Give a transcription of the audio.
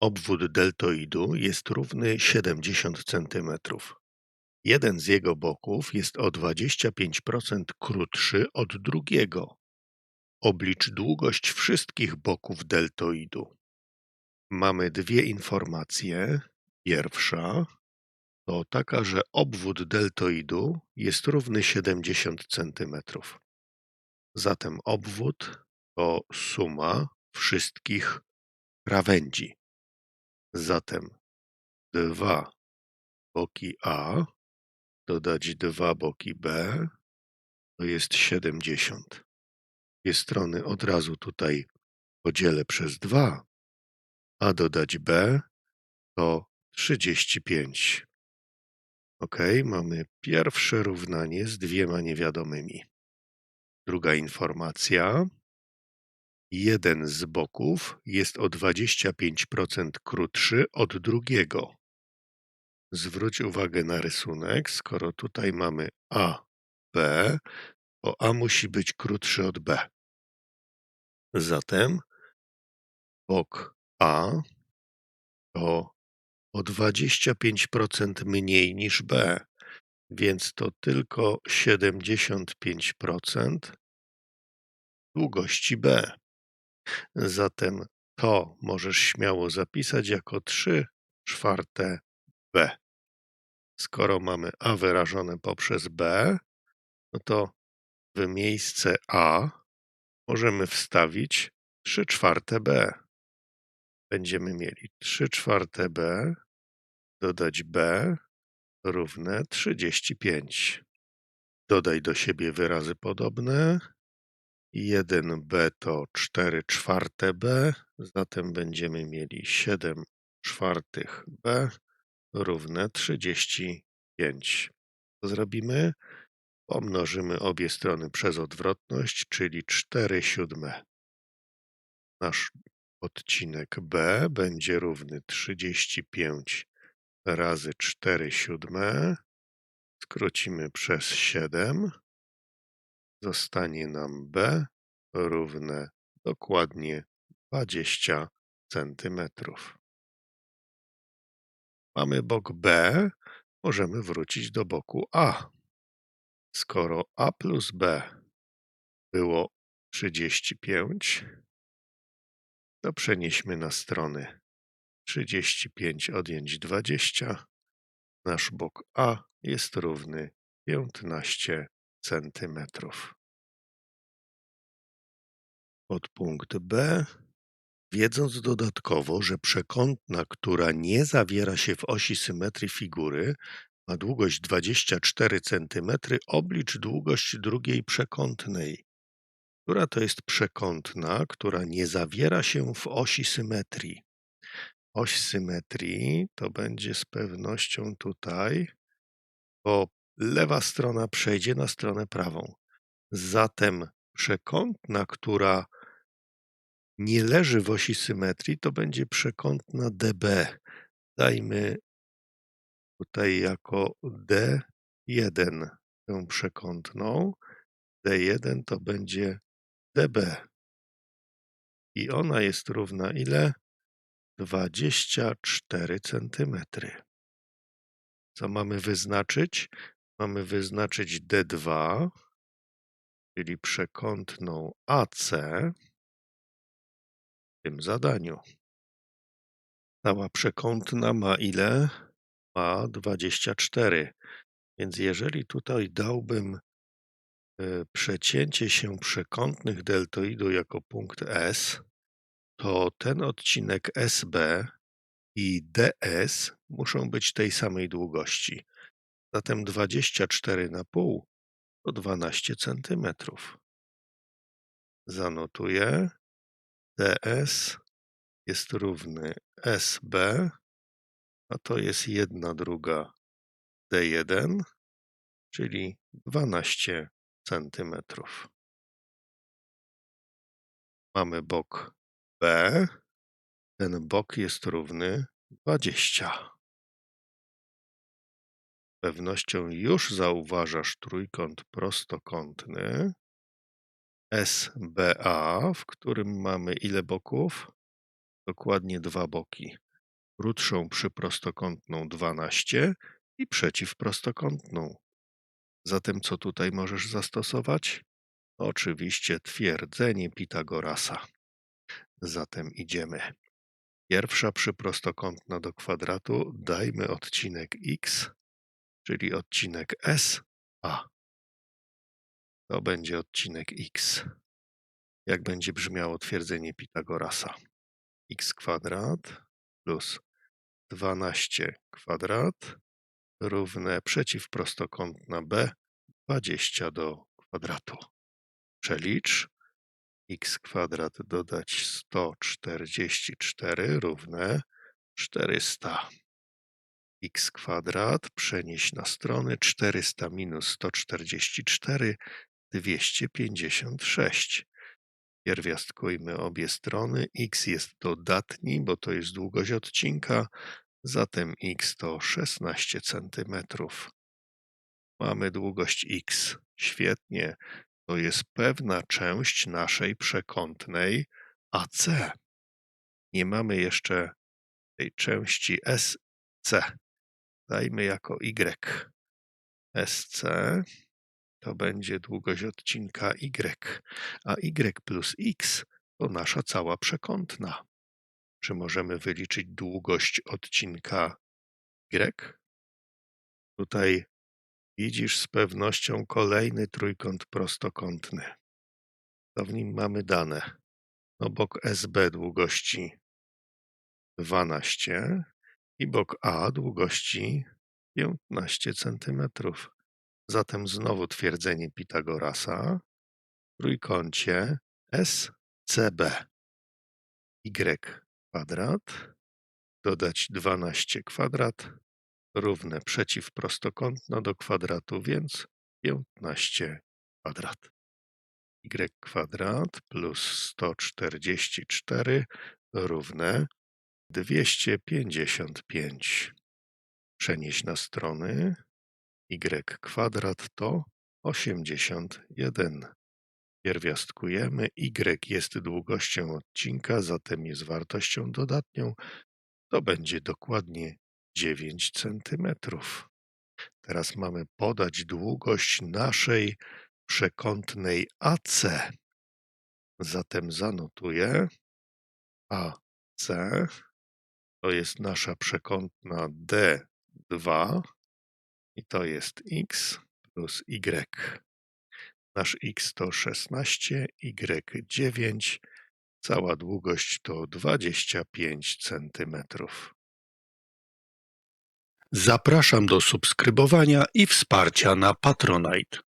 Obwód deltoidu jest równy 70 cm. Jeden z jego boków jest o 25% krótszy od drugiego. Oblicz długość wszystkich boków deltoidu. Mamy dwie informacje. Pierwsza to taka, że obwód deltoidu jest równy 70 cm. Zatem obwód to suma wszystkich krawędzi. Zatem dwa boki A dodać dwa boki B to jest 70. Dwie strony od razu tutaj podzielę przez 2, a dodać B to 35. Ok, mamy pierwsze równanie z dwiema niewiadomymi. Druga informacja. Jeden z boków jest o 25% krótszy od drugiego. Zwróć uwagę na rysunek. Skoro tutaj mamy A, B, to A musi być krótszy od B. Zatem bok A to o 25% mniej niż B, więc to tylko 75% długości B. Zatem to możesz śmiało zapisać jako 3 czwarte B. Skoro mamy A wyrażone poprzez B, no to w miejsce A możemy wstawić 3 czwarte B. Będziemy mieli 3 czwarte B dodać B równe 35. Dodaj do siebie wyrazy podobne. 1b to 4 czwarte b, zatem będziemy mieli 7 czwartych b równe 35. Co zrobimy? Pomnożymy obie strony przez odwrotność, czyli 4 siódme. Nasz odcinek B będzie równy 35 razy 4 siódme. Skrócimy przez 7. Zostanie nam B równe dokładnie 20 centymetrów. Mamy bok B, możemy wrócić do boku A. Skoro A plus B było 35, to przenieśmy na strony 35 odjąć 20. Nasz bok A jest równy 15 centymetrów. Podpunkt B. Wiedząc dodatkowo, że przekątna, która nie zawiera się w osi symetrii figury, ma długość 24 cm, oblicz długość drugiej przekątnej. Która to jest przekątna, która nie zawiera się w osi symetrii? Oś symetrii to będzie z pewnością tutaj, bo lewa strona przejdzie na stronę prawą. Zatem przekątna, która nie leży w osi symetrii, to będzie przekątna DB. Dajmy tutaj jako D1 tę przekątną. D1 to będzie DB. I ona jest równa ile? 24 centymetry. Co mamy wyznaczyć? Mamy wyznaczyć D2, czyli przekątną AC w tym zadaniu. Cała przekątna ma ile? Ma 24. Więc jeżeli tutaj dałbym y, przecięcie się przekątnych deltoidu jako punkt S, to ten odcinek SB i DS muszą być tej samej długości. Zatem 24 na pół to 12 cm. Zanotuję. DS jest równy SB, a to jest 1 druga D1, czyli 12 cm. Mamy bok B. Ten bok jest równy 20 pewnością już zauważasz trójkąt prostokątny SBA, w którym mamy ile boków? Dokładnie dwa boki. krótszą przyprostokątną 12 i przeciwprostokątną. Zatem co tutaj możesz zastosować? Oczywiście twierdzenie Pitagorasa. Zatem idziemy. Pierwsza przyprostokątna do kwadratu dajmy odcinek x, czyli odcinek SA. To będzie odcinek x. Jak będzie brzmiało twierdzenie Pitagorasa? x kwadrat plus 12 kwadrat równe przeciwprostokątna b 20 do kwadratu. Przelicz x kwadrat dodać 144 równe 400. x kwadrat przenieść na strony 400 minus 144 256. Pierwiastkujmy obie strony. x jest dodatni, bo to jest długość odcinka, zatem x to 16 cm. Mamy długość x. Świetnie. To jest pewna część naszej przekątnej AC. Nie mamy jeszcze tej części SC. Dajmy jako y. SC to będzie długość odcinka y, a y plus x to nasza cała przekątna. Czy możemy wyliczyć długość odcinka y? Tutaj widzisz z pewnością kolejny trójkąt prostokątny. To w nim mamy dane. Obok SB długości 12 i bok A długości 15 cm. Zatem znowu twierdzenie Pitagorasa w trójkącie SCB. y kwadrat dodać 12 kwadrat równe przeciwprostokątna do kwadratu, więc 15 kwadrat. y kwadrat plus 144 równe 255. Przenieść na strony y kwadrat to 81. Pierwiastkujemy, y jest długością odcinka, zatem jest wartością dodatnią. To będzie dokładnie 9 cm. Teraz mamy podać długość naszej przekątnej AC. Zatem zanotuję AC to jest nasza przekątna D2 i to jest x plus y. Nasz x to 16, y 9, cała długość to 25 cm. Zapraszam do subskrybowania i wsparcia na Patronite.